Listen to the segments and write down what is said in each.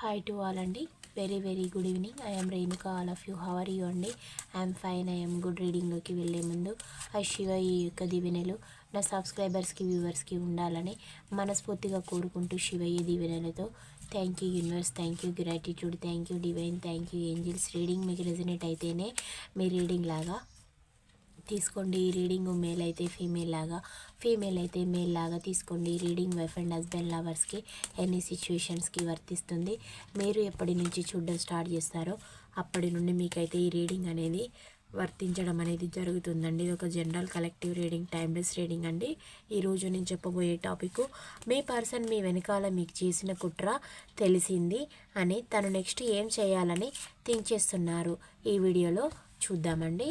Hi to all అండి. Very very good evening I'm Renuka all of you how are you అండి? I'm fine I'm good రీడింగ్లోకి వెళ్ళే ముందు. ఆ శివ ఈ యొక్క దీవెనలు. నా సబ్స్క్రైబర్స్కి వ్యూవర్స్కి ఉండాలని మనస్ఫూర్తిగా కోరుకుంటూ శివయ్య దీవెనలతో thank you universe thank you gratitude thank you divine thank you angels reading మీకు రెజినేట్ అయితేనే మీ రీడింగ్ లాగా తీసుకోండి. రీడింగ్ మేల్ అయితే ఫీమేల్ లాగా ఫీమేల్ అయితే మేల్ లాగా తీసుకోండి. రీడింగ్ వైఫ్ అండ్ హస్బెండ్ లవర్స్కి ఎన్ని సిచ్యువేషన్స్కి వర్తిస్తుంది. మీరు ఎప్పటి నుంచి చూడడం స్టార్ట్ చేస్తారో అప్పటి నుండి మీకైతే ఈ రీడింగ్ అనేది వర్తించడం అనేది జరుగుతుందండి. ఇది ఒక general collective reading timeless reading అండి. ఈరోజు నేను చెప్పబోయే టాపిక్ మీ పర్సన్ మీ వెనకాల మీకు చేసిన కుట్ర తెలిసింది అని తను నెక్స్ట్ ఏం చేయాలని థింక్ చేస్తున్నారు. ఈ వీడియోలో చూద్దామండి.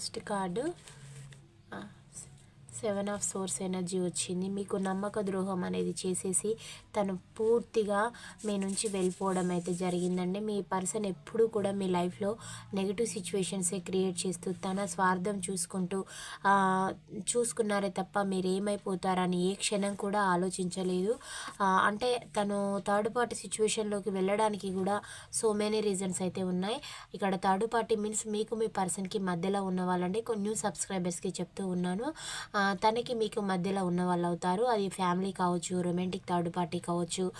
First card. Seven of swords energy వచ్చింది. మీకు నమ్మక ద్రోహం అనేది చేసేసి తను పూర్తిగా మీ నుంచి వెళ్ళిపోవడం అయితే జరిగిందండి. మీ పర్సన్ ఎప్పుడూ కూడా మీ లైఫ్లో నెగిటివ్ సిచ్యువేషన్సే క్రియేట్ చేస్తూ తన స్వార్థం చూసుకుంటూ చూసుకున్నారే తప్ప మీరు ఏమైపోతారని ఏ క్షణం కూడా ఆలోచించలేదు. అంటే తను థర్డ్ పార్టీ సిచ్యువేషన్లోకి వెళ్ళడానికి కూడా సో మెనీ రీజన్స్ అయితే ఉన్నాయి. ఇక్కడ థర్డ్ పార్టీ మీన్స్ మీకు మీ పర్సన్కి మధ్యలో ఉన్న వాళ్ళండి. కొన్ని న్యూ సబ్స్క్రైబర్స్కి చెప్తూ ఉన్నాను. తనకి మీకు మధ్యలో ఉన్న వాళ్ళు అవుతారు. అది ఫ్యామిలీ కావచ్చు రొమాంటిక్ థర్డ్ పార్టీ కావచ్చు.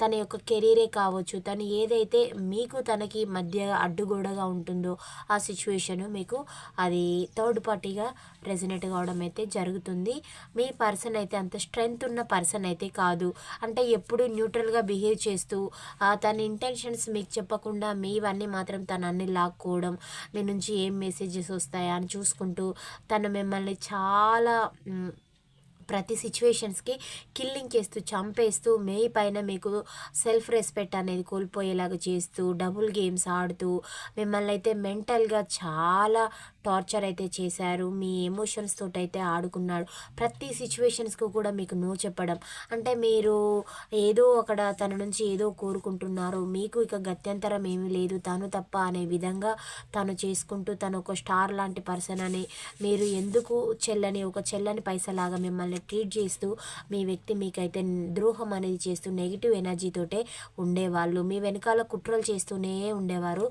తన యొక్క కెరీరే కావచ్చు తను ఏదైతే మీకు తనకి మధ్య అడ్డుగోడగా ఉంటుందో ఆ సిచ్యువేషన్ మీకు అది థర్డ్ పార్టీగా రెజినేట్ కావడం అయితే జరుగుతుంది. మీ పర్సన్ అయితే అంత స్ట్రెంగ్త్ ఉన్న పర్సన్ అయితే కాదు. అంటే ఎప్పుడు న్యూట్రల్గా బిహేవ్ చేస్తూ తన ఇంటెన్షన్స్ మీకు చెప్పకుండా మీవన్నీ మాత్రం తన అన్ని లాక్కోవడం మీ నుంచి ఏం మెసేజెస్ వస్తాయా అని చూసుకుంటూ తను మిమ్మల్ని చాలా ప్రతి సిచ్యువేషన్స్కి కిల్లింగ్ చేస్తూ చంపేస్తూ మే పైన మీకు సెల్ఫ్ రెస్పెక్ట్ అనేది కోల్పోయేలాగా చేస్తూ డబుల్ గేమ్స్ ఆడుతూ మిమ్మల్ని అయితే మెంటల్గా చాలా టార్చర్ అయితే చేశారు మీ ఎమోషన్స్ తోటి అయితే ఆడుకున్నాడు ప్రతి సిచ్యువేషన్స్కు కూడా మీకు నో చెప్పడం. అంటే మీరు ఏదో అక్కడ తన నుంచి ఏదో కోరుకుంటున్నారు మీకు ఇక గత్యంతరం ఏమీ లేదు తను తప్ప అనే విధంగా తను చేసుకుంటూ తను ఒక స్టార్ లాంటి పర్సన్ అని మీరు ఎందుకు చెల్లని ఒక చెల్లని పైసలాగా మిమ్మల్ని ట్రీట్ చేస్తూ మీ వ్యక్తి మీకైతే ద్రోహం అనేది చేస్తూ నెగిటివ్ ఎనర్జీతోటే ఉండేవాళ్ళు. మీ వెనకాల కుట్రలు చేస్తూనే ఉండేవారు.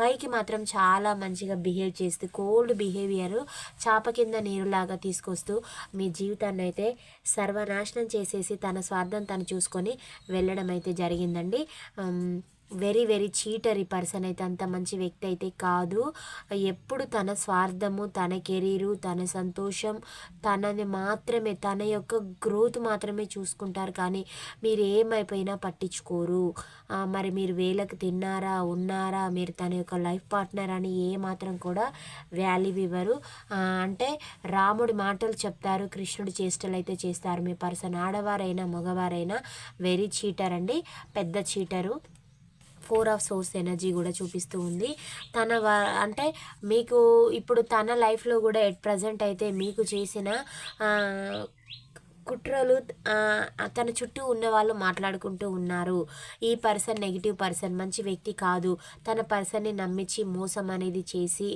పైకి మాత్రం చాలా మంచిగా బిహేవ్ చేస్తూ కోల్డ్ బిహేవియర్ చాప కింద నీరులాగా తీసుకొస్తూ మీ జీవితాన్ని అయితే సర్వనాశనం చేసేసి తన స్వార్థం తను చూసుకొని వెళ్ళడం అయితే జరిగిందండి వెరీ వెరీ చీటర్ ఈ పర్సన్ అయితే అంత మంచి వ్యక్తి అయితే కాదు. ఎప్పుడు తన స్వార్థము తన కెరీరు తన సంతోషం తనని మాత్రమే తన యొక్క గ్రోత్ మాత్రమే చూసుకుంటారు. కానీ మీరు ఏమైపోయినా పట్టించుకోరు. మరి మీరు వేలకు తిన్నారా ఉన్నారా మీరు తన యొక్క లైఫ్ పార్ట్నర్ అని ఏ మాత్రం కూడా వాల్యూ ఇవ్వరు. అంటే రాముడి మాటలు చెప్తారు కృష్ణుడి చేష్టలు అయితే చేస్తారు. మీ పర్సన్ ఆడవారైనా మగవారైనా వెరీ చీటర్ అండి. పెద్ద cheater. Four of swords energy కూడా చూపిస్తూ ఉంది. తన అంటే మీకు ఇప్పుడు తన లైఫ్లో కూడా ఎట్ ప్రజెంట్ అయితే మీకు చేసిన కుట్రలు తన చుట్టూ ఉన్న వాళ్ళు మాట్లాడుకుంటూ ఉన్నారు. ఈ పర్సన్ నెగిటివ్ పర్సన్ మంచి వ్యక్తి కాదు. తన పర్సన్ని నమ్మించి మోసం అనేది చేసి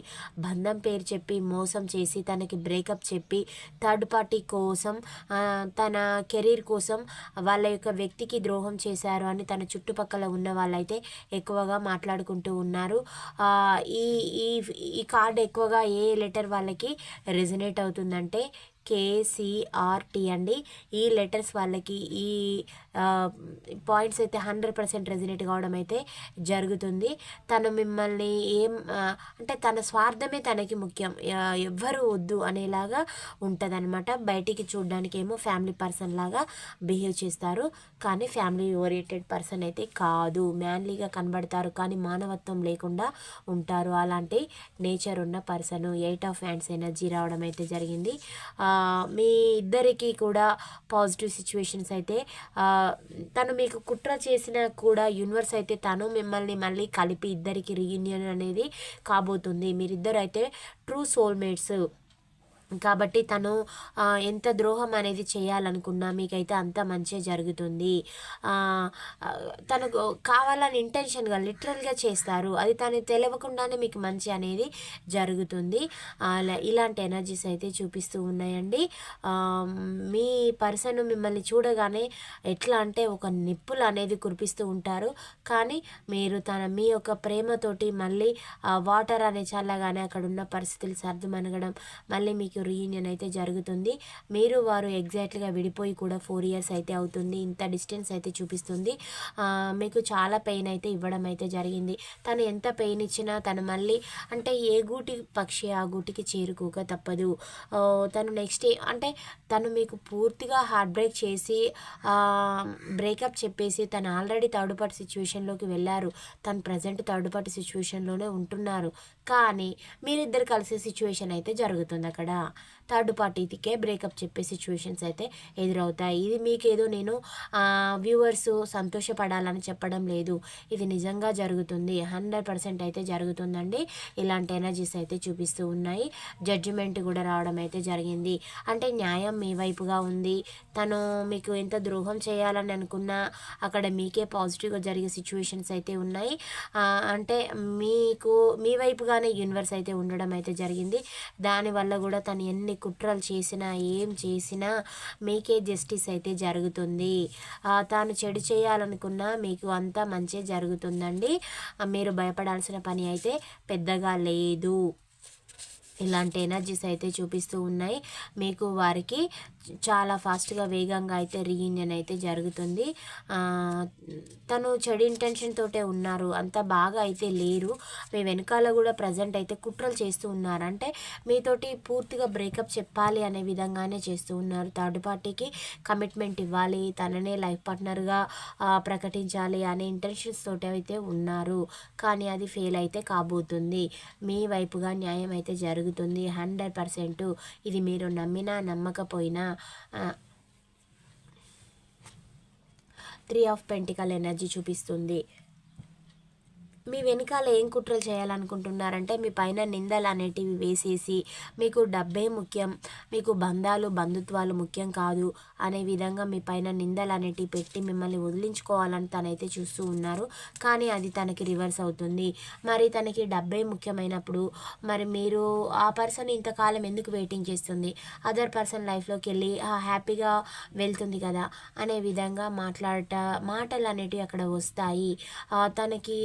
బంధం పేరు చెప్పి మోసం చేసి తనకి బ్రేకప్ చెప్పి థర్డ్ పార్టీ కోసం తన కెరీర్ కోసం వాళ్ళ యొక్క వ్యక్తికి ద్రోహం చేశారు అని తన చుట్టుపక్కల ఉన్న వాళ్ళైతే ఎక్కువగా మాట్లాడుకుంటూ ఉన్నారు. ఈ ఈ ఈ కార్డ్ ఎక్కువగా ఏ లెటర్ వాళ్ళకి రెజనేట్ అవుతుందంటే కేసీఆర్టీ అండి. ఈ లెటర్స్ వాళ్ళకి ఈ పాయింట్స్ అయితే హండ్రెడ్ పర్సెంట్ రెజినేట్ కావడం అయితే జరుగుతుంది. తను మిమ్మల్ని ఏం అంటే తన స్వార్థమే తనకి ముఖ్యం. ఎవ్వరు వద్దు అనేలాగా ఉంటుంది అనమాట బయటికి చూడడానికి ఏమో ఫ్యామిలీ పర్సన్ లాగా బిహేవ్ చేస్తారు. కానీ ఫ్యామిలీ ఓరియంటెడ్ పర్సన్ అయితే కాదు. మ్యాన్లీగా కనబడతారు కానీ మానవత్వం లేకుండా ఉంటారు. అలాంటి నేచర్ ఉన్న person eight of wands energy రావడం అయితే జరిగింది. మీ ఇద్దరికి కూడా పాజిటివ్ సిచ్యువేషన్స్ అయితే తను మీకు కుట్ర చేసినా కూడా యూనివర్స్ అయితే తను మిమ్మల్ని మళ్ళీ కలిపి ఇద్దరికి రీయూనియన్ అనేది కాబోతుంది. మీరిద్దరు అయితే ట్రూ సోల్మేట్స్ కాబట్టి తను ఎంత ద్రోహం అనేది చేయాలనుకున్నా మీకైతే అంత మంచి జరుగుతుంది. తను కావాలని ఇంటెన్షన్గా లిటరల్గా చేస్తారు. అది తను తెలియకుండానే మీకు మంచి అనేది జరుగుతుంది. ఇలాంటి ఎనర్జీస్ అయితే చూపిస్తూ ఉన్నాయండి. మీ పర్సన్ మిమ్మల్ని చూడగానే ఎట్లా అంటే ఒక నిప్పులు అనేది కురిపిస్తూ ఉంటారు. కానీ మీరు తన మీ యొక్క ప్రేమతోటి మళ్ళీ వాటర్ అనే చల్లగానే అక్కడ ఉన్న పరిస్థితులు సర్దుమనగడం మళ్ళీ మీకు రీయూనియన్ అయితే జరుగుతుంది. మీరు వారు ఎగ్జాక్ట్గా విడిపోయి కూడా ఫోర్ ఇయర్స్ అయితే అవుతుంది. ఇంత డిస్టెన్స్ అయితే చూపిస్తుంది. మీకు చాలా పెయిన్ అయితే ఇవ్వడం అయితే జరిగింది. తను ఎంత పెయిన్ ఇచ్చినా తను మళ్ళీ అంటే ఏ గూటి పక్షి ఆ గూటికి చేరుకోక తప్పదు. తను నెక్స్ట్ అంటే తను మీకు పూర్తిగా హార్ట్ బ్రేక్ చేసి బ్రేకప్ చెప్పేసి తను ఆల్రెడీ థర్డ్ పార్టీ సిచ్యువేషన్లోకి వెళ్ళారు. తను ప్రజెంట్ థర్డ్ పార్టీ సిచ్యువేషన్లోనే ఉంటున్నారు. కానీ మీరిద్దరు కలిసే సిచ్యువేషన్ అయితే జరుగుతుంది అక్కడ. థర్డ్ పార్టీకే బ్రేకప్ చెప్పే సిచ్యువేషన్స్ అయితే ఎదురవుతాయి. ఇది మీకేదో నేను వ్యూవర్స్ సంతోషపడాలని చెప్పడం లేదు. ఇది నిజంగా జరుగుతుంది. హండ్రెడ్ పర్సెంట్ అయితే జరుగుతుందండి. ఇలాంటి ఎనర్జీస్ అయితే చూపిస్తూ ఉన్నాయి. జడ్జిమెంట్ కూడా రావడం అయితే జరిగింది. అంటే న్యాయం మీ వైపుగా ఉంది. తను మీకు ఎంత ద్రోహం చేయాలని అనుకున్నా అక్కడ మీకే పాజిటివ్గా జరిగే సిచ్యువేషన్స్ అయితే ఉన్నాయి. అంటే మీకు మీ వైపుగా వైపుగానే యూనివర్స్ అయితే ఉండడం అయితే జరిగింది. దానివల్ల కూడా తను ఎన్ని కుట్రలు చేసినా ఏం చేసినా మీకే జస్టిస్ అయితే జరుగుతుంది. తాను చెడు చేయాలనుకున్నా మీకు అంతా మంచి జరుగుతుందండి. మీరు భయపడాల్సిన పని అయితే పెద్దగా లేదు. ఇలాంటి ఎనర్జీస్ అయితే చూపిస్తూ ఉన్నాయి. మీకు వారికి చాలా ఫాస్ట్గా వేగంగా అయితే రీయూనియన్ అయితే జరుగుతుంది. తను చెడు ఇంటెన్షన్ తోటే ఉన్నారు. అంత బాగా అయితే లేరు. మీ వెనకాల కూడా ప్రజెంట్ అయితే కుట్రలు చేస్తూ ఉన్నారు. అంటే మీతోటి పూర్తిగా బ్రేకప్ చెప్పాలి అనే విధంగానే చేస్తూ ఉన్నారు. థర్డ్ పార్టీకి కమిట్మెంట్ ఇవ్వాలి. తననే లైఫ్ పార్ట్నర్గా ప్రకటించాలి అనే ఇంటెన్షన్స్ తోటి అయితే ఉన్నారు. కానీ అది ఫెయిల్ అయితే కాబోతుంది. మీ వైపుగా న్యాయం అయితే జరుగుతుంది. హండ్రెడ్ పర్సెంట్ ఇది మీరు నమ్మినా నమ్మకపోయినా త్రీ ఆఫ్ పెంటికల్ ఎనర్జీ చూపిస్తుంది. మీ వెనకాల ఏం కుట్రలు చేయాలనుకుంటున్నారంటే మీ పైన నిందలు అనేటివి వేసేసి మీకు డబ్బే ముఖ్యం మీకు బంధాలు బంధుత్వాలు ముఖ్యం కాదు అనే విధంగా మీ పైన నిందలు అనేటివి పెట్టి మిమ్మల్ని వదిలించుకోవాలని తనైతే చూస్తూ ఉన్నారు. కానీ అది తనకి రివర్స్ అవుతుంది. మరి తనకి డబ్బే ముఖ్యమైనప్పుడు మరి మీరు ఆ పర్సన్ ఇంతకాలం ఎందుకు వెయిటింగ్ చేస్తుంది? అదర్ పర్సన్ లైఫ్లోకి వెళ్ళి హ్యాపీగా వెళ్తుంది కదా అనే విధంగా మాట్లాడట మాటలు అనేటివి అక్కడ వస్తాయి. తనకి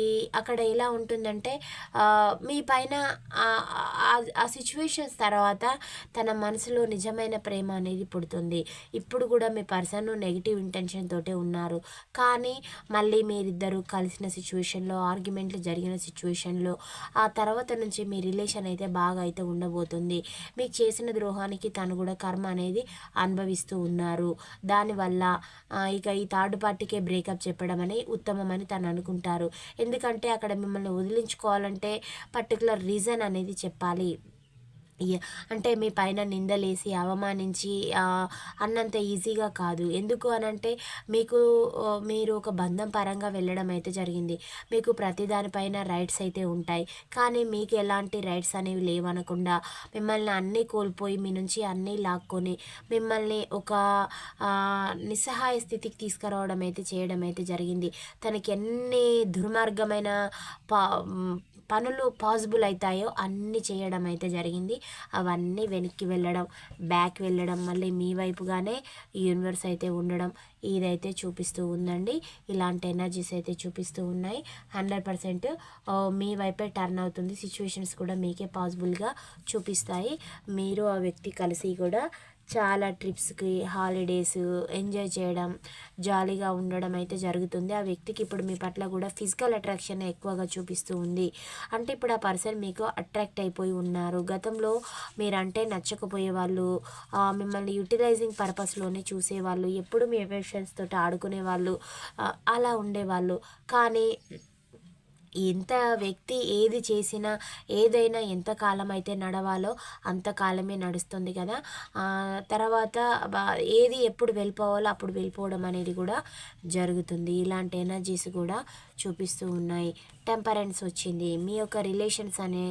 అక్కడ ఎలా ఉంటుందంటే మీ పైన ఆ సిచ్యువేషన్స్ తర్వాత తన మనసులో నిజమైన ప్రేమ అనేది పుడుతుంది. ఇప్పుడు కూడా మీ పర్సన్ నెగిటివ్ ఇంటెన్షన్ తోటే ఉన్నారు. కానీ మళ్ళీ మీరిద్దరూ కలిసిన సిచ్యువేషన్లో ఆర్గ్యుమెంట్లు జరిగిన సిచ్యువేషన్లో ఆ తర్వాత నుంచి మీ రిలేషన్ అయితే బాగా అయితే ఉండబోతుంది. మీకు చేసిన ద్రోహానికి తను కూడా కర్మ అనేది అనుభవిస్తూ ఉన్నారు. దానివల్ల ఇక ఈ థర్డ్ పార్టీకే బ్రేకప్ చెప్పడం అని ఉత్తమమని తను అనుకుంటారు. ఎందుకంటే అక్కడ మిమ్మల్ని వదిలించుకోవాలంటే పర్టికులర్ రీజన్ అనేది చెప్పాలి. అంటే మీ పైన నిందలేసి అవమానించి అన్నంత ఈజీగా కాదు. ఎందుకు అనంటే మీకు మీరు ఒక బంధం పరంగా వెళ్ళడం అయితే జరిగింది. మీకు ప్రతి దానిపైన రైట్స్ అయితే ఉంటాయి. కానీ మీకు ఎలాంటి రైట్స్ అనేవి లేవనకుండా మిమ్మల్ని అన్నీ కోల్పోయి మీ నుంచి అన్నీ లాక్కొని మిమ్మల్ని ఒక నిస్సహాయ స్థితికి తీసుకురావడం అయితే చేయడం అయితే జరిగింది. తనకి ఎన్ని దుర్మార్గమైన పా పనులు పాసిబుల్ అవుతాయో అన్నీ చేయడం అయితే జరిగింది. అవన్నీ వెనక్కి వెళ్ళడం బ్యాక్ వెళ్ళడం మళ్ళీ మీ వైపుగానే యూనివర్స్ అయితే ఉండడం ఇదైతే చూపిస్తూ ఉందండి. ఇలాంటి ఎనర్జీస్ అయితే చూపిస్తూ ఉన్నాయి. హండ్రెడ్ పర్సెంట్ మీ వైపే టర్న్ అవుతుంది. సిచ్యువేషన్స్ కూడా మీకే పాసిబుల్గా చూపిస్తాయి. మీరు ఆ వ్యక్తి కలిసి కూడా చాలా ట్రిప్స్కి హాలిడేస్ ఎంజాయ్ చేయడం జాలీగా ఉండడం అయితే జరుగుతుంది. ఆ వ్యక్తికి ఇప్పుడు మీ పట్ల కూడా ఫిజికల్ అట్రాక్షన్ ఎక్కువగా చూపిస్తూ ఉంది. అంటే ఇప్పుడు ఆ పర్సన్ మీకు అట్రాక్ట్ అయిపోయి ఉన్నారు. గతంలో మీరంటే నచ్చకపోయే వాళ్ళు మిమ్మల్ని యూటిలైజింగ్ పర్పస్లోనే చూసేవాళ్ళు ఎప్పుడు మీ ఎమోషన్స్ తోటి ఆడుకునే వాళ్ళు అలా ఉండేవాళ్ళు. కానీ ఎంత వ్యక్తి ఏది చేసినా ఏదైనా ఎంతకాలం అయితే నడవాలో అంతకాలమే నడుస్తుంది కదా. తర్వాత ఏది ఎప్పుడు వెళ్ళిపోవాలో అప్పుడు వెళ్ళిపోవడం అనేది కూడా జరుగుతుంది. ఇలాంటి ఎనర్జీస్ కూడా చూపిస్తూ ఉన్నాయి. టెంపరెన్స్ వచ్చింది. మీ యొక్క రిలేషన్స్ అనే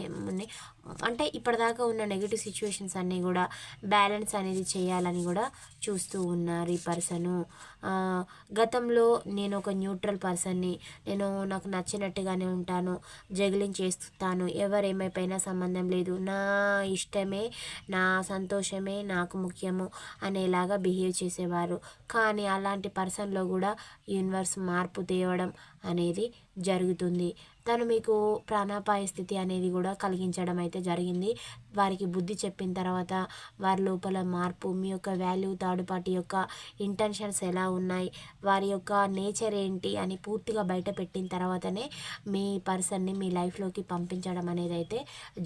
అంటే ఇప్పటిదాకా ఉన్న నెగిటివ్ సిచ్యువేషన్స్ అన్నీ కూడా బ్యాలెన్స్ అనేది చేయాలని కూడా చూస్తూ ఉన్నారు ఈ పర్సను గతంలో నేను ఒక న్యూట్రల్ పర్సన్ని నేను నాకు నచ్చినట్టుగానే ఉంటాను జగిలింగ్ చేస్తాను ఎవరు ఏమైపోయినా సంబంధం లేదు. నా ఇష్టమే నా సంతోషమే నాకు ముఖ్యము అనేలాగా బిహేవ్ చేసేవారు. కానీ అలాంటి పర్సన్లో కూడా యూనివర్స్ మార్పు తేవడం అనేది జరుగుతుంది. తను మీకు ప్రాణాపాయ స్థితి అనేది కూడా కలిగించడం అయితే జరిగింది. వారికి బుద్ధి చెప్పిన తర్వాత వారి లోపల మార్పు మీ యొక్క వాల్యూ థర్డ్ పార్టీ యొక్క ఇంటెన్షన్స్ ఎలా ఉన్నాయి వారి యొక్క నేచర్ ఏంటి అని పూర్తిగా బయట పెట్టిన తర్వాతనే మీ పర్సన్ని మీ లైఫ్లోకి పంపించడం అనేది అయితే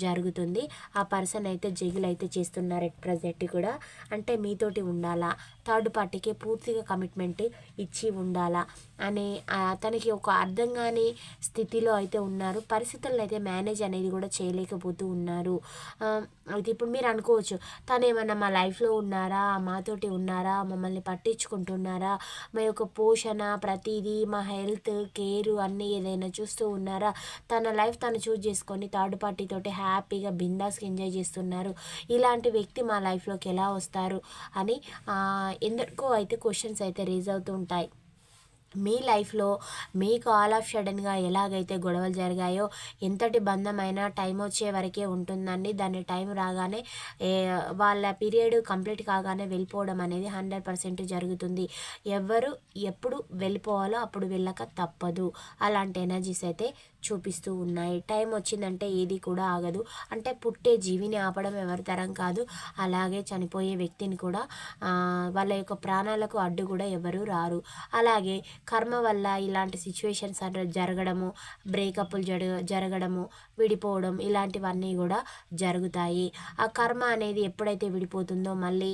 జరుగుతుంది. ఆ పర్సన్ అయితే జగిల్ అయితే చేస్తున్నారు ఎట్ ప్రజెంట్ కూడా. అంటే మీతోటి ఉండాలా థర్డ్ పార్టీకి పూర్తిగా కమిట్మెంట్ ఇచ్చి ఉండాలా అని అతనికి ఒక అర్థం కాని స్థితిలో అయితే అయితే ఉన్నారు పరిస్థితులను అయితే మేనేజ్ అనేది కూడా చేయలేకపోతూ ఉన్నారు. అయితే ఇప్పుడు మీరు అనుకోవచ్చు తను ఏమన్నా మా లైఫ్లో ఉన్నారా మాతోటి ఉన్నారా మమ్మల్ని పట్టించుకుంటున్నారా మా యొక్క పోషణ ప్రతిదీ మా హెల్త్ కేర్ అన్నీ ఏదైనా చూస్తూ ఉన్నారా? తన లైఫ్ తను చూజ్ చేసుకొని థర్డ్ పార్టీతోటి హ్యాపీగా బిందాస్కి ఎంజాయ్ చేస్తున్నారు. ఇలాంటి వ్యక్తి మా లైఫ్లోకి ఎలా వస్తారు అని ఎందుకో అయితే క్వశ్చన్స్ అయితే రేజ్ అవుతూ ఉంటాయి. మీ లైఫ్లో మీకు ఆల్ ఆఫ్ సడన్గా ఎలాగైతే గొడవలు జరిగాయో ఎంతటి బంధమైనా టైం వచ్చే వరకే ఉంటుందండి. దాని టైం రాగానే వాళ్ళ పీరియడ్ కంప్లీట్ కాగానే వెళ్ళిపోవడం అనేది హండ్రెడ్ పర్సెంట్ జరుగుతుంది. ఎవరు ఎప్పుడు వెళ్ళిపోవాలో అప్పుడు వెళ్ళక తప్పదు. అలాంటి ఎనర్జీస్ అయితే చూపిస్తూ ఉన్నాయి. టైం వచ్చిందంటే ఏది కూడా ఆగదు. అంటే పుట్టే జీవిని ఆపడం ఎవరి తరం కాదు. అలాగే చనిపోయే వ్యక్తిని కూడా వాళ్ళ యొక్క ప్రాణాలకు అడ్డు కూడా ఎవరు రారు. అలాగే కర్మ వల్ల ఇలాంటి సిచ్యువేషన్స్ జరగడము బ్రేకప్లు జరగ జరగడము విడిపోవడం ఇలాంటివన్నీ కూడా జరుగుతాయి. ఆ కర్మ అనేది ఎప్పుడైతే విడిపోతుందో మళ్ళీ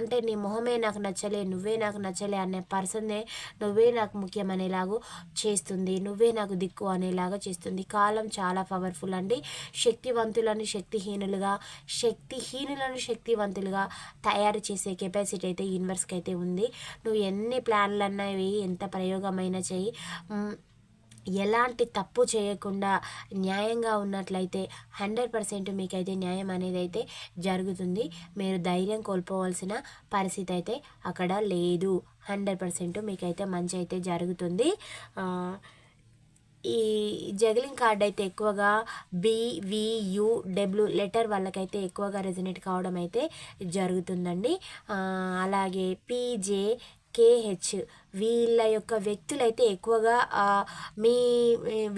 అంటే నీ మొహమే నాకు నచ్చలే నువ్వే నాకు నచ్చలే అనే పర్సన్నే నువ్వే నాకు ముఖ్యమనేలాగూ చేస్తుంది. నువ్వే నాకు దిక్కు అనేలాగా చేస్తుంది. కాలం చాలా పవర్ఫుల్ అండి. శక్తివంతులను శక్తిహీనులుగా శక్తిహీనులను శక్తివంతులుగా తయారు చేసే కెపాసిటీ అయితే యూనివర్స్కి అయితే ఉంది. నువ్వు ఎన్ని ప్లాన్లు వేయి ఎంత ప్రయోగమైన చేయి. ఎలాంటి తప్పు చేయకుండా న్యాయంగా ఉన్నట్లయితే హండ్రెడ్ పర్సెంట్ మీకైతే న్యాయం అనేది అయితే జరుగుతుంది. మీరు ధైర్యం కోల్పోవాల్సిన పరిస్థితి అయితే అక్కడ లేదు. హండ్రెడ్ పర్సెంట్ మీకైతే మంచి అయితే జరుగుతుంది. ఈ జగలింగ్ కార్డ్ అయితే ఎక్కువగా బివియు డబ్ల్యూ లెటర్ వాళ్ళకైతే ఎక్కువగా రెజినేట్ కావడం అయితే జరుగుతుందండి. అలాగే పీజే కేహెచ్ వీళ్ళ యొక్క వ్యక్తులైతే ఎక్కువగా మీ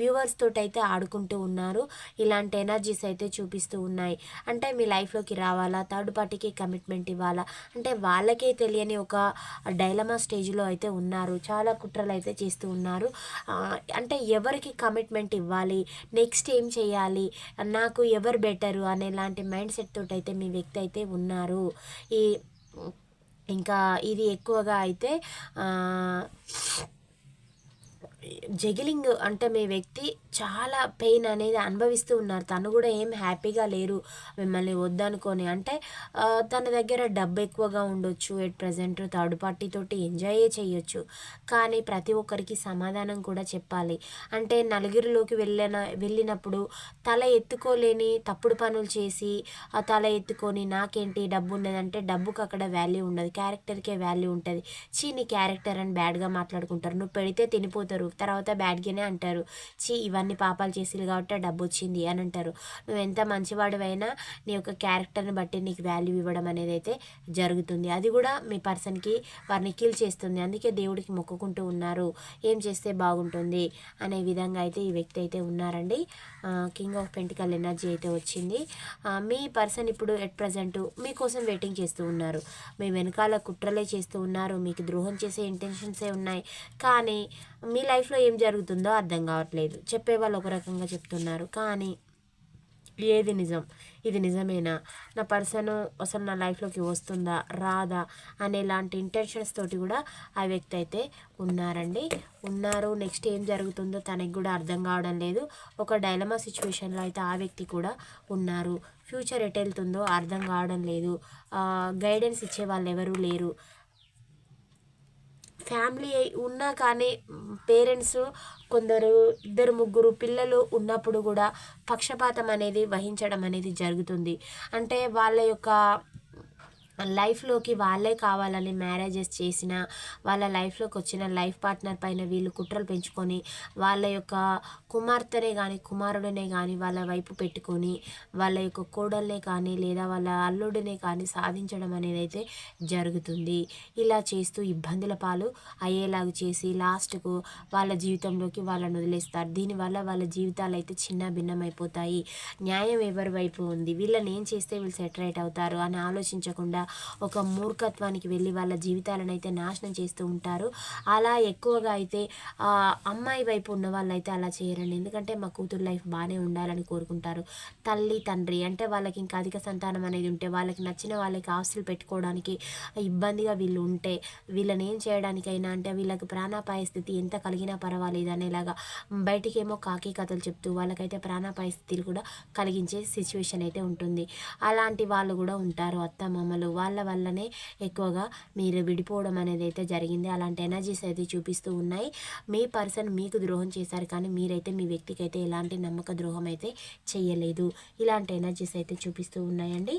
వ్యూవర్స్ తోటి అయితే ఆడుకుంటూ ఉన్నారు. ఇలాంటి ఎనర్జీస్ అయితే చూపిస్తూ ఉన్నాయి. అంటే మీ లైఫ్లోకి రావాలా? థర్డ్ పార్టీకి కమిట్మెంట్ ఇవ్వాలా? అంటే వాళ్ళకే తెలియని ఒక డైలమా స్టేజ్లో అయితే ఉన్నారు. చాలా కుట్రలు అయితే చేస్తూ ఉన్నారు. అంటే ఎవరికి కమిట్మెంట్ ఇవ్వాలి? నెక్స్ట్ ఏం చేయాలి? నాకు ఎవరు బెటరు? అనేలాంటి మైండ్ సెట్ తోటి అయితే మీ వ్యక్తి అయితే ఉన్నారు. ఈ ఇంకా ఇది ఎక్కువగా అయితే జగిలింగ్ అంటే మీ వ్యక్తి చాలా పెయిన్ అనేది అనుభవిస్తూ ఉన్నారు. తను కూడా ఏం హ్యాపీగా లేరు. మిమ్మల్ని వద్దనుకొని అంటే తన దగ్గర డబ్బు ఎక్కువగా ఉండొచ్చు. ఎట్ ప్రజెంట్ థర్డ్ పార్టీ తోటి ఎంజాయే చేయొచ్చు. కానీ ప్రతి ఒక్కరికి సమాధానం కూడా చెప్పాలి. అంటే నలుగురిలోకి వెళ్ళిన వెళ్ళినప్పుడు తల ఎత్తుకోలేని తప్పుడు పనులు చేసి ఆ తల ఎత్తుకొని నాకేంటి డబ్బు ఉన్నదంటే డబ్బుకి అక్కడ వాల్యూ ఉండదు. క్యారెక్టర్కే వాల్యూ ఉంటుంది. చీ నీ క్యారెక్టర్ అని బ్యాడ్గా మాట్లాడుకుంటారు. నువ్వు పెడితే తినిపోతారు. తర్వాత బ్యాడ్గానే అంటారు. చీ ఇవన్నీ పాపాలు చేసేది కాబట్టి డబ్బు వచ్చింది అని అంటారు. నువ్వు ఎంత మంచివాడివైనా నీ యొక్క క్యారెక్టర్ని బట్టి నీకు వాల్యూ ఇవ్వడం అనేది అయితే జరుగుతుంది. అది కూడా మీ పర్సన్కి వారిని కిల్ చేస్తుంది. అందుకే దేవుడికి మొక్కుకుంటూ ఉన్నారు. ఏం చేస్తే బాగుంటుంది అనే విధంగా అయితే ఈ వ్యక్తి అయితే ఉన్నారండి. కింగ్ ఆఫ్ పెంటికల్ ఎనర్జీ అయితే వచ్చింది. మీ పర్సన్ ఇప్పుడు ఎట్ ప్రజెంట్ మీకోసం వెయిటింగ్ చేస్తూ ఉన్నారు. మీ వెనకాల కుట్రలే చేస్తూ ఉన్నారు. మీకు ద్రోహం చేసే ఇంటెన్షన్సే ఉన్నాయి. కానీ మీ లైఫ్లో ఏం జరుగుతుందో అర్థం కావట్లేదు. చెప్పే వాళ్ళు ఒక రకంగా చెప్తున్నారు. కానీ ఏది నిజం? ఇది నిజమేనా? నా పర్సన్ అసలు నా లైఫ్లోకి వస్తుందా? రాదా? అనేలాంటి ఇంటెన్షన్స్ తోటి కూడా ఆ వ్యక్తి అయితే ఉన్నారండి. ఉన్నారు. నెక్స్ట్ ఏం జరుగుతుందో తనకి కూడా అర్థం కావడం లేదు. ఒక డైలమా సిచ్యువేషన్లో అయితే ఆ వ్యక్తి కూడా ఉన్నారు. ఫ్యూచర్ ఎటు వెళ్తుందో అర్థం కావడం లేదు. గైడెన్స్ ఇచ్చే వాళ్ళు ఎవరూ లేరు. ఫ్యామిలీ ఉన్నా కానీ పేరెంట్స్ కొందరు ఇద్దరు ముగ్గురు పిల్లలు ఉన్నప్పుడు కూడా పక్షపాతం అనేది వహించడం అనేది జరుగుతుంది. అంటే వాళ్ళ యొక్క లైఫ్లోకి వాళ్ళే కావాలని మ్యారేజెస్ చేసిన వాళ్ళ లైఫ్లోకి వచ్చిన లైఫ్ పార్ట్నర్ పైన వీళ్ళు కుట్రలు పెంచుకొని వాళ్ళ యొక్క కుమార్తెనే కానీ కుమారుడినే కానీ వాళ్ళ వైపు పెట్టుకొని వాళ్ళ యొక్క కోడల్నే కానీ లేదా వాళ్ళ అల్లుడినే కానీ సాధించడం అనేది అయితే జరుగుతుంది. ఇలా చేస్తూ ఇబ్బందుల పాలు అయ్యేలాగా చేసి లాస్ట్కు వాళ్ళ జీవితంలోకి వాళ్ళని వదిలేస్తారు. దీనివల్ల వాళ్ళ జీవితాలు అయితే చిన్న భిన్నమైపోతాయి. న్యాయం ఎవరి వైపు ఉంది? వీళ్ళని ఏం చేస్తే వీళ్ళు సెటరేట్ అవుతారు అని ఆలోచించకుండా ఒక మూర్ఖత్వానికి వెళ్ళి వాళ్ళ జీవితాలను అయితే నాశనం చేస్తూ ఉంటారు. అలా ఎక్కువగా అయితే అమ్మాయి వైపు ఉన్న వాళ్ళు అయితే అలా చేయరండి ఎందుకంటే మా కూతురు లైఫ్ బాగానే ఉండాలని కోరుకుంటారు. తల్లి తండ్రి అంటే వాళ్ళకి ఇంకా అధిక సంతానం అనేది ఉంటే వాళ్ళకి నచ్చిన వాళ్ళకి ఆస్తులు పెట్టుకోవడానికి ఇబ్బందిగా వీళ్ళు ఉంటే వీళ్ళని ఏం చేయడానికైనా అంటే వీళ్ళకి ప్రాణాపాయ స్థితి ఎంత కలిగినా పర్వాలేదు అనేలాగా బయటికేమో కాకి కథలు చెప్తూ వాళ్ళకైతే ప్రాణాపాయ స్థితిలు కూడా కలిగించే సిచ్యువేషన్ అయితే ఉంటుంది. అలాంటి వాళ్ళు కూడా ఉంటారు అత్త మామలు వాళ్ళ వల్లనే ఎక్కువగా మీరు విడిపోవడం అనేది అయితే జరిగింది. అలాంటి ఎనర్జీస్ అయితే చూపిస్తూ ఉన్నాయి. మీ పర్సన్ మీకు ద్రోహం చేశారు కానీ మీరైతే మీ వ్యక్తికి అయితే ఎలాంటి నమ్మక ద్రోహం అయితే చేయలేదు ఇలాంటి ఎనర్జీస్ అయితే చూపిస్తూ ఉన్నాయండి.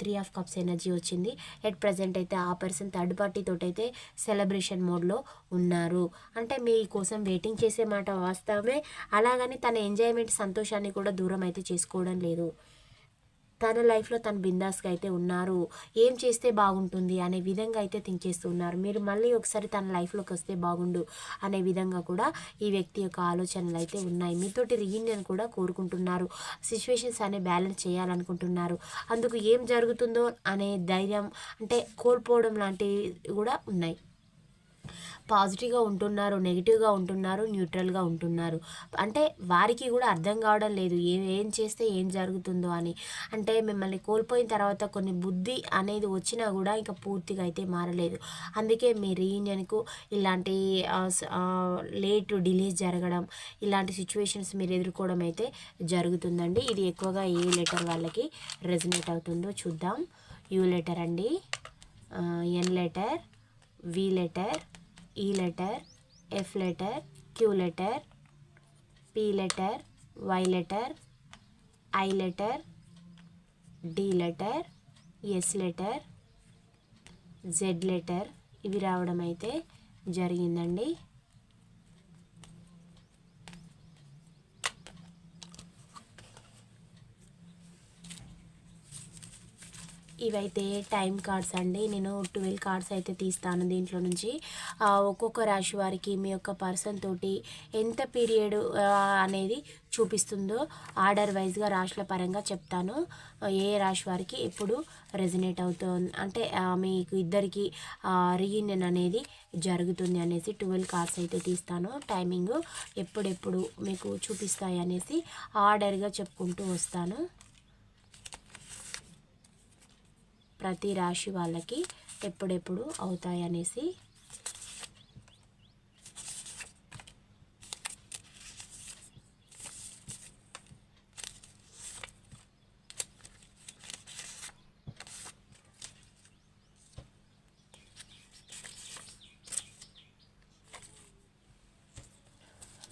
త్రీ ఆఫ్ కప్స్ ఎనర్జీ వచ్చింది. ఎట్ ప్రజెంట్ అయితే ఆ పర్సన్ థర్డ్ పార్టీతో అయితే సెలబ్రేషన్ మోడ్లో ఉన్నారు. అంటే మీ కోసం వెయిటింగ్ చేసే మాట వాస్తవమే. అలాగని తన ఎంజాయ్మెంట్ సంతోషాన్ని కూడా దూరం అయితే చేసుకోవడం లేదు. తన లైఫ్లో తను బిందాస్గా అయితే ఉన్నారు. ఏం చేస్తే బాగుంటుంది అనే విధంగా అయితే థింక్ చేస్తున్నారు. మీరు మళ్ళీ ఒకసారి తన లైఫ్లోకి వస్తే బాగుండు అనే విధంగా కూడా ఈ వ్యక్తి యొక్క ఆలోచనలు అయితే ఉన్నాయి. మీతోటి రీయూనియన్ కూడా కోరుకుంటున్నారు. సిచ్యువేషన్స్ అనే బ్యాలెన్స్ చేయాలనుకుంటున్నారు. అందుకు ఏం జరుగుతుందో అనే ధైర్యం అంటే కోల్పోవడం లాంటివి కూడా ఉన్నాయి. పాజిటివ్గా ఉంటున్నారు నెగిటివ్గా ఉంటున్నారు న్యూట్రల్గా ఉంటున్నారు. అంటే వారికి కూడా అర్థం కావడం లేదు ఏం ఏం చేస్తే ఏం జరుగుతుందో అని. అంటే మిమ్మల్ని కోల్పోయిన తర్వాత కొన్ని బుద్ధి అనేది వచ్చినా కూడా ఇంకా పూర్తిగా అయితే మారలేదు. అందుకే మీ రీయూనియన్కు ఇలాంటి లేట్ డిలే జరగడం ఇలాంటి సిచ్యువేషన్స్ మీరు ఎదుర్కోవడం అయితే జరుగుతుందండి. ఇది ఎక్కువగా ఏ లెటర్ వాళ్ళకి రెజినేట్ అవుతుందో చూద్దాం. యూ లెటర్ అండి. N letter V letter E letter F letter Q letter P letter Y letter I letter D letter S letter Z letter ఇవి రావడం అయితే జరిగిందండి. ఇవైతే టైం కార్డ్స్ అండి. నేను ట్వెల్వ్ కార్డ్స్ అయితే తీస్తాను దీంట్లో నుంచి. ఒక్కొక్క రాశి వారికి మీ యొక్క పర్సన్ తోటి ఎంత పీరియడ్ అనేది చూపిస్తుందో ఆర్డర్ వైజ్గా రాశుల పరంగా చెప్తాను. ఏ రాశి వారికి ఎప్పుడు రెజినేట్ అవుతుంది అంటే మీకు ఇద్దరికి రీయూనియన్ అనేది జరుగుతుంది అనేసి ట్వెల్వ్ కార్డ్స్ అయితే తీస్తాను. టైమింగ్ ఎప్పుడెప్పుడు మీకు చూపిస్తాయి అనేసి ఆర్డర్గా చెప్పుకుంటూ వస్తాను. ప్రతి రాశి వాళ్ళకి ఎప్పుడెప్పుడు అవుతాయి అనేసి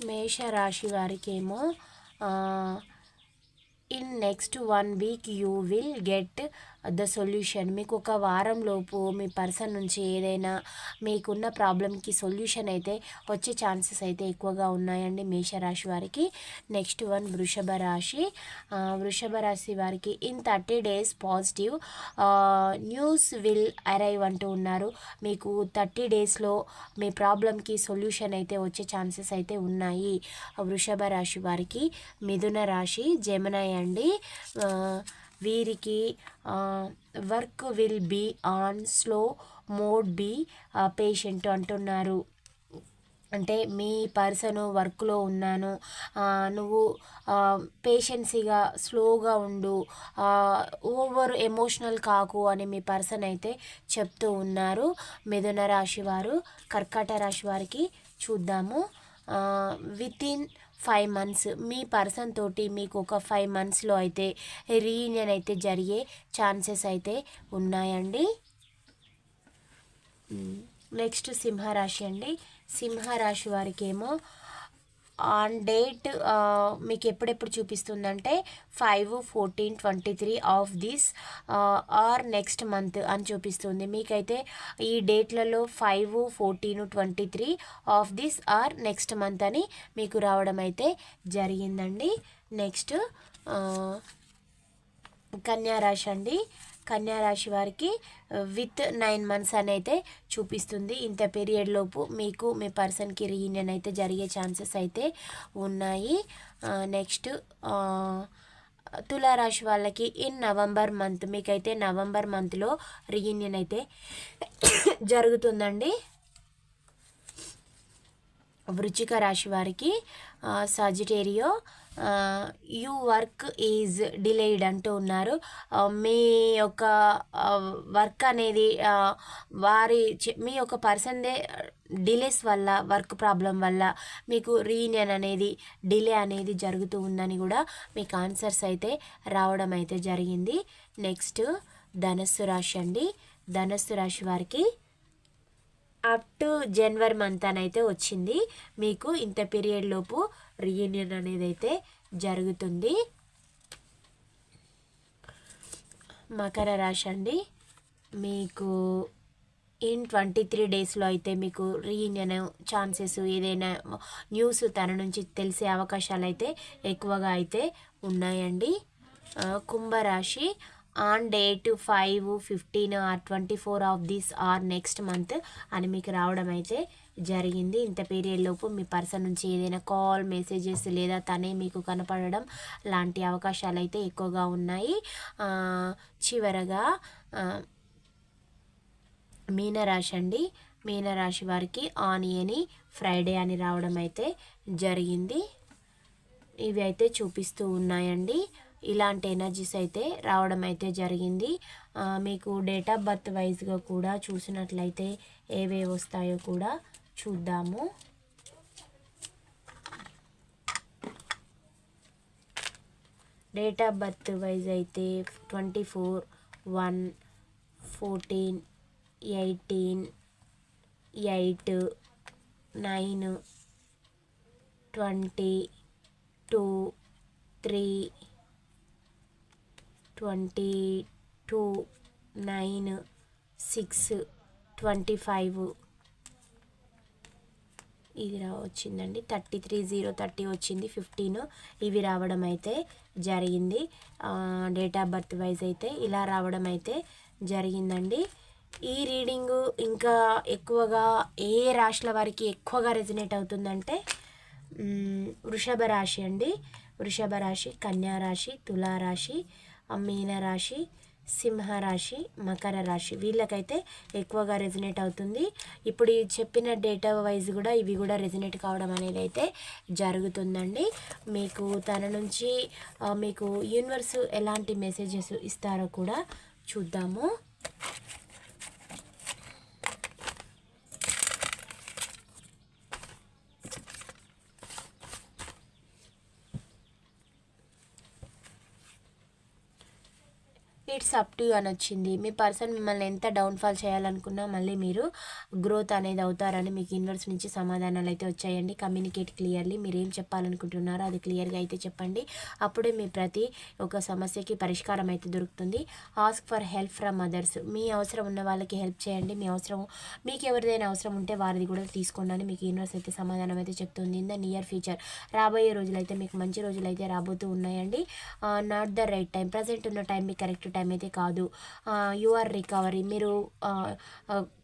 మేషరాశి వారికి ఏమో in next one week you will get the solution మీకు ఒక వారం లోపు మీ పర్సన్ నుంచి ఏదైనా మీకున్న ప్రాబ్లంకి సొల్యూషన్ అయితే వచ్చే ఛాన్సెస్ అయితే ఎక్కువగా ఉన్నాయండి మేషరాశి వారికి. నెక్స్ట్ వన్ వృషభ రాశి. వృషభ రాశి వారికి in thirty days positive. News will arrive అంటూ ఉన్నారు. మీకు థర్టీ డేస్లో మీ ప్రాబ్లంకి సొల్యూషన్ అయితే వచ్చే ఛాన్సెస్ అయితే ఉన్నాయి. వృషభ రాశి వారికి. మిథున రాశి. జమనాయ్ అండి. వీరికి work will be on slow mode be patient అంటున్నారు. అంటే మీ పర్సను వర్క్లో ఉన్నాను. నువ్వు పేషెన్సీగా స్లోగా ఉండు. ఓవర్ ఎమోషనల్ కాకు అని మీ పర్సన్ అయితే చెప్తూ ఉన్నారు. మిథున రాశి వారు కర్కాట రాశి వారికి చూద్దాము. విత్ ఇన్ ఫైవ్ మంత్స్ మీ పర్సన్ తోటి మీకు ఒక ఫైవ్ మంత్స్లో అయితే రీయూనియన్ అయితే జరిగే ఛాన్సెస్ అయితే ఉన్నాయండి. నెక్స్ట్ సింహరాశి అండి. సింహరాశి వారికి ఏమో ఆన్ డేట్ మీకు ఎప్పుడెప్పుడు చూపిస్తుందంటే five fourteen twenty three of this or next month అని చూపిస్తుంది. మీకైతే ఈ డేట్లలో five fourteen twenty three of this or next month అని మీకు రావడం అయితే జరిగిందండి. నెక్స్ట్ కన్యారాశి అండి. కన్యారాశి వారికి విత్ నైన్ మంత్స్ అని అయితే చూపిస్తుంది. ఇంత పీరియడ్ లోపు మీకు మీ పర్సన్కి రీయూనియన్ అయితే జరిగే ఛాన్సెస్ అయితే ఉన్నాయి. నెక్స్ట్ తులారాశి వాళ్ళకి ఇన్ నవంబర్ మంత్ మీకైతే నవంబర్ మంత్లో రీయూనియన్ అయితే జరుగుతుందండి. వృచ్చిక రాశి వారికి Sagittarius you work is delayed అంటూ ఉన్నారు. మీ యొక్క వర్క్ అనేది వారి మీ యొక్క పర్సన్దే డిలేస్ వల్ల వర్క్ ప్రాబ్లం వల్ల మీకు రీయూనియన్ అనేది డిలే అనేది జరుగుతూ ఉందని కూడా మీకు ఆన్సర్స్ అయితే రావడం అయితే జరిగింది. నెక్స్ట్ ధనస్సు రాశి అండి. ధనస్సు రాశి వారికి అప్ టు జనవరి మంత్ అని అయితే వచ్చింది. మీకు ఇంత పీరియడ్ లోపు రీయూనియన్ అనేది అయితే జరుగుతుంది. మకర రాశి అండి. మీకు ఇన్ ట్వంటీ త్రీ డేస్లో అయితే మీకు రీయూనియన్ ఛాన్సెస్ ఏదైనా న్యూస్ తన నుంచి తెలిసే అవకాశాలు అయితే ఎక్కువగా అయితే ఉన్నాయండి. కుంభరాశి. On date five fifteen or twenty four of this or next month అని మీకు రావడం అయితే జరిగింది. ఇంత పీరియడ్ లోపు మీ పర్సన్ నుంచి ఏదైనా కాల్ మెసేజెస్ లేదా తనే మీకు కనపడడం లాంటి అవకాశాలు అయితే ఎక్కువగా ఉన్నాయి. చివరగా మీనరాశి అండి. మీనరాశి వారికి ఆనియని ఫ్రైడే అని రావడం అయితే జరిగింది. ఇవి అయితే చూపిస్తూ ఉన్నాయండి. ఇలాంటి ఎనర్జీస్ అయితే రావడం అయితే జరిగింది. మీకు డేట్ ఆఫ్ బర్త్ వైజ్గా కూడా చూసినట్లయితే ఏవే వస్తాయో కూడా చూద్దాము. డేట్ ఆఫ్ బర్త్ వైజ్ అయితే twenty four one fourteen eighteen eight nine twenty two three twenty two nine six twenty five. ఇది రా వచ్చిందండి. థర్టీ త్రీ జీరో థర్టీ వచ్చింది. ఫిఫ్టీన్ ఇవి రావడం అయితే జరిగింది. డేట్ ఆఫ్ బర్త్ వైజ్ అయితే ఇలా రావడం అయితే జరిగిందండి. ఈ రీడింగు ఇంకా ఎక్కువగా ఏ రాశుల వారికి ఎక్కువగా రెజినేట్ అవుతుందంటే వృషభ రాశి అండి. వృషభ రాశి కన్యా రాశి తులారాశి. మీనరాశి సింహరాశి మకర రాశి వీళ్ళకైతే ఎక్కువగా రెజినేట్ అవుతుంది. ఇప్పుడు చెప్పిన డేటా వైజ్ కూడా ఇవి కూడా రెజినేట్ కావడం అనేది అయితే జరుగుతుందండి. మీకు తన నుంచి మీకు యూనివర్స్ ఎలాంటి మెసేజెస్ ఇస్తారో కూడా చూద్దాము. ఇట్స్ అప్ టు అని వచ్చింది. మీ పర్సన్ మిమ్మల్ని ఎంత డౌన్ఫాల్ చేయాలనుకున్నా మళ్ళీ మీరు గ్రోత్ అనేది అవుతారని మీకు యూనివర్స్ నుంచి సమాధానాలు అయితే వచ్చాయండి. కమ్యూనికేట్ క్లియర్లీ మీరు ఏం చెప్పాలనుకుంటున్నారో అది క్లియర్గా అయితే చెప్పండి. అప్పుడే మీ ప్రతి ఒక సమస్యకి పరిష్కారం అయితే దొరుకుతుంది. Ask for help from others మీ అవసరం ఉన్న వాళ్ళకి హెల్ప్ చేయండి. మీ అవసరం మీకు ఎవరిదైనా అవసరం ఉంటే వారిది కూడా తీసుకోండి మీకు యూనివర్స్ అయితే సమాధానం అయితే చెప్తుంది. ఇన్ ద నియర్ ఫ్యూచర్ రాబోయే రోజులైతే మీకు మంచి రోజులు అయితే రాబోతూ ఉన్నాయండి. Not the right time present ఉన్న టైం మీకు కరెక్ట్ టైం అయితే కాదు. యు ఆర్ రికవరీ మీరు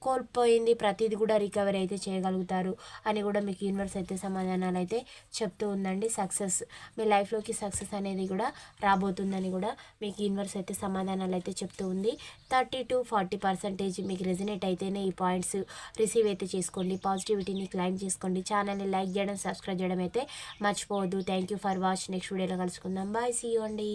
కోల్పోయింది ప్రతిదీ కూడా రికవరీ అయితే చేయగలుగుతారు అని కూడా మీకు యూనివర్స్ అయితే సమాధానాలు అయితే చెప్తూ ఉందండి. సక్సెస్ మీ లైఫ్లోకి సక్సెస్ అనేది కూడా రాబోతుందని కూడా మీకు యూనివర్స్ అయితే సమాధానాలు అయితే చెప్తూ ఉంది. థర్టీ టు ఫార్టీ పర్సెంటేజ్ మీకు రెజినేట్ అయితేనే ఈ పాయింట్స్ రిసీవ్ అయితే చేసుకోండి. పాజిటివిటీని క్లైమ్ చేసుకోండి. ఛానల్ని లైక్ చేయడం సబ్స్క్రైబ్ చేయడం అయితే మర్చిపోవద్దు. Thank you for watch next వీడియోలో కలుసుకుందాం. బాయ్ సీ యూ అండి.